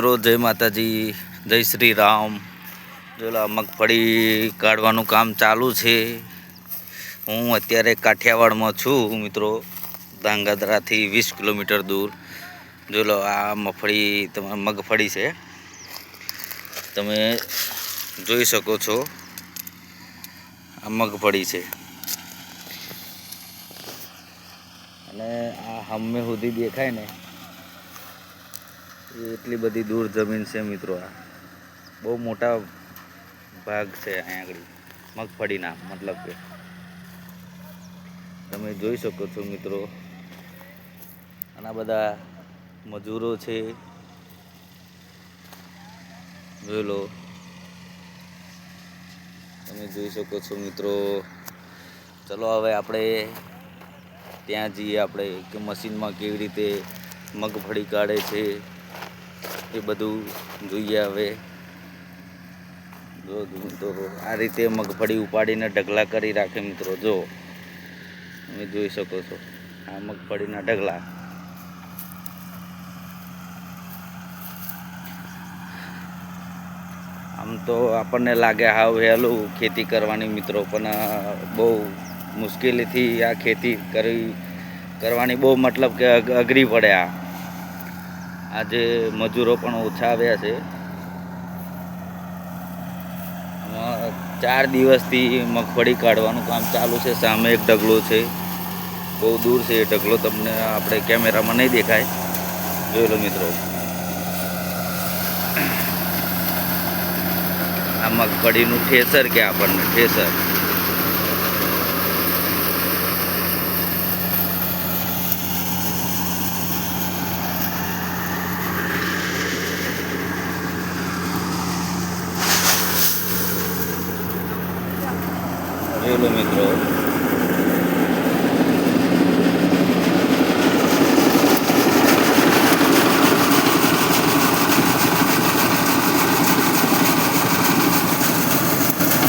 મિત્રો, જય માતાજી, જય શ્રી રામ જોલા મગફળી કાઢવાનું કામ ચાલુ છે. હું અત્યારે કાઠિયાવાડમાં છું મિત્રો, ધાંગધ્રાથી વીસ કિલોમીટર દૂર. જોલો, આ મગફળી તમારી મગફળી છે. તમે જોઈ શકો છો, આ મગફળી છે. અને આ હમે સુધી દેખાય ને એટલી બધી દૂર જમીન છે મિત્રો આ. બહુ મોટા ભાગ છે અહીંયા આગળ. મગફળીના, મતલબ કે. તમે જોઈ શકો છો મિત્રો, આના બધા મજૂરો છે. જોઈ લો. તમે જોઈ શકો છો મિત્રો. ચલો હવે આપણે ત્યાં જઈએ આપણે કે મશીનમાં કેવી રીતે મગફળી કાઢે છે. એ બધું જોઈએ હવે. જો મિત્રો આ રીતે મગફળી ઉપાડીને ઢગલા કરી રાખે મિત્રો, જો. તમે જોઈ શકો છો, આ મગફળીના ઢગલા. આમ તો આપણને લાગે હાવ વહેલું ખેતી કરવાની મિત્રો, પણ બહુ મુશ્કેલીથી આ ખેતી કરી, કરવાની બહુ મતલબ કે અઘરી પડે આ. આજે મજૂરો પણ ઓછા આવ્યા છે. ચાર દિવસથી મગફળી કાઢવાનું કામ ચાલુ છે, સામે એક ઢગલો છે. બહુ દૂર છે એ ઢગલો, તમને આપણે કેમેરામાં નહીં દેખાય. જોઈ લો મિત્રો. આ મગફળીનું ઠેસર કે આપણને ઠેસર? જોઈ મિત્રો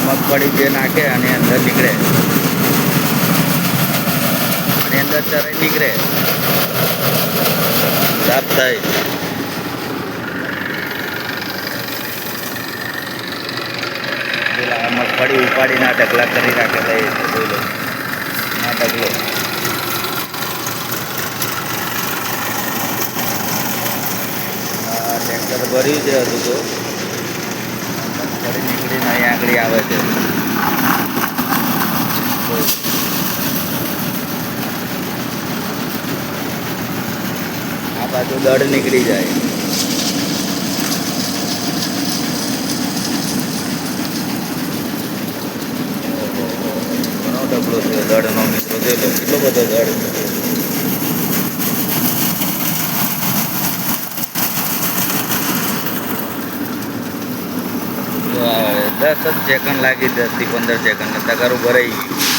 મગફળી જે નાખે અને અંદર નીકળે અને અંદર ચરાઈ નીકળે સાફ થાય પેલા આ મગફળી ઉપાડીને આ ઢગલા કરી એ છે જોઈ આ ઢગલો ટ્રેક્ટર ભર્યું છે હજુ તો. મગફળી નીકળીને અહીંયા આગળ આવે છે. આ બાજુ દડ નીકળી જાય. છે દળનો મિત્રો જોઈ કેટલો બધો દાડ દસ જ સેકન્ડ લાગી દસથી પંદર સેકન્ડ તગારું ભરાઈ ગયું.